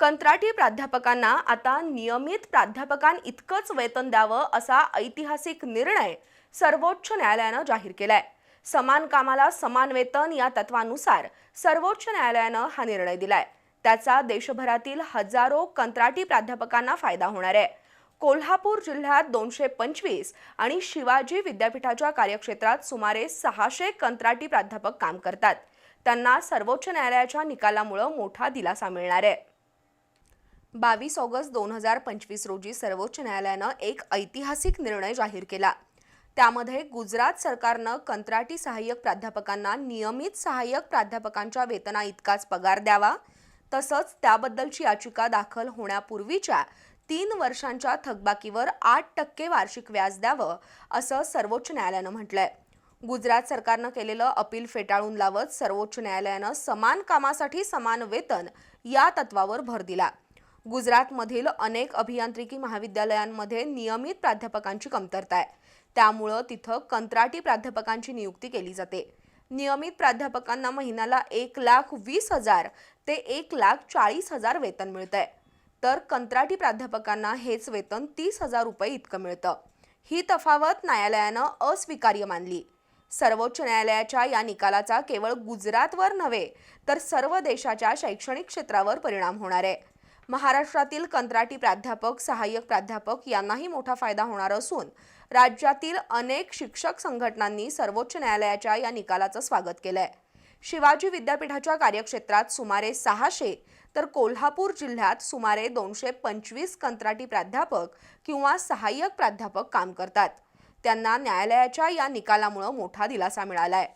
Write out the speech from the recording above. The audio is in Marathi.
कंत्राटी प्राध्यापकांना आता नियमित प्राध्यापकांइतकंच वेतन द्यावं असा ऐतिहासिक निर्णय सर्वोच्च न्यायालयानं जाहीर केलाय. समान कामाला समान वेतन या तत्वानुसार सर्वोच्च न्यायालयानं हा निर्णय दिलाय. त्याचा देशभरातील हजारो कंत्राटी प्राध्यापकांना फायदा होणार आहे. कोल्हापूर जिल्ह्यात दोनशे पंचवीस आणि शिवाजी विद्यापीठाच्या कार्यक्षेत्रात सुमारे सहाशे कंत्राटी प्राध्यापक काम करतात. त्यांना सर्वोच्च न्यायालयाच्या निकालामुळं मोठा दिलासा मिळणार आहे. बावीस ऑगस्ट दोन हजार पंचवीस रोजी सर्वोच्च न्यायालयानं एक ऐतिहासिक निर्णय जाहीर केला. त्यामध्ये गुजरात सरकारनं कंत्राटी सहाय्यक प्राध्यापकांना नियमित सहाय्यक प्राध्यापकांच्या वेतना इतकाच पगार द्यावा तसंच त्याबद्दलची याचिका दाखल होण्यापूर्वीच्या तीन वर्षांच्या थकबाकीवर आठ टक्के वार्षिक व्याज द्यावं असं सर्वोच्च न्यायालयानं म्हटलंय. गुजरात सरकारनं केलेलं अपील फेटाळून लावत सर्वोच्च न्यायालयानं समान कामासाठी समान वेतन या तत्वावर भर दिला. गुजरातमधील अनेक अभियांत्रिकी महाविद्यालयांमध्ये नियमित प्राध्यापकांची कमतरता आहे. त्यामुळं तिथं कंत्राटी प्राध्यापकांची नियुक्ती केली जाते. नियमित प्राध्यापकांना महिन्याला एक लाख वीस हजार ते एक लाख चाळीस हजार वेतन मिळतंय. तर कंत्राटी प्राध्यापकांना हेच वेतन तीस हजार रुपये इतकं मिळतं. ही तफावत न्यायालयानं अस्वीकार्य मानली. सर्वोच्च न्यायालयाच्या या निकालाचा केवळ गुजरातवर नव्हे तर सर्व देशाच्या शैक्षणिक क्षेत्रावर परिणाम होणार आहे. महाराष्ट्रातील कंत्राटी प्राध्यापक सहाय्यक प्राध्यापक यांनाही मोठा फायदा होणार असून राज्यातील अनेक शिक्षक संघटनांनी सर्वोच्च न्यायालयाच्या या निकालाचं स्वागत केलं आहे शिवाजी विद्यापीठाच्या कार्यक्षेत्रात सुमारे सहाशे तर कोल्हापूर जिल्ह्यात सुमारे दोनशे पंचवीस कंत्राटी प्राध्यापक किंवा सहाय्यक प्राध्यापक काम करतात. त्यांना न्यायालयाच्या या निकालामुळं मोठा दिलासा मिळाला आहे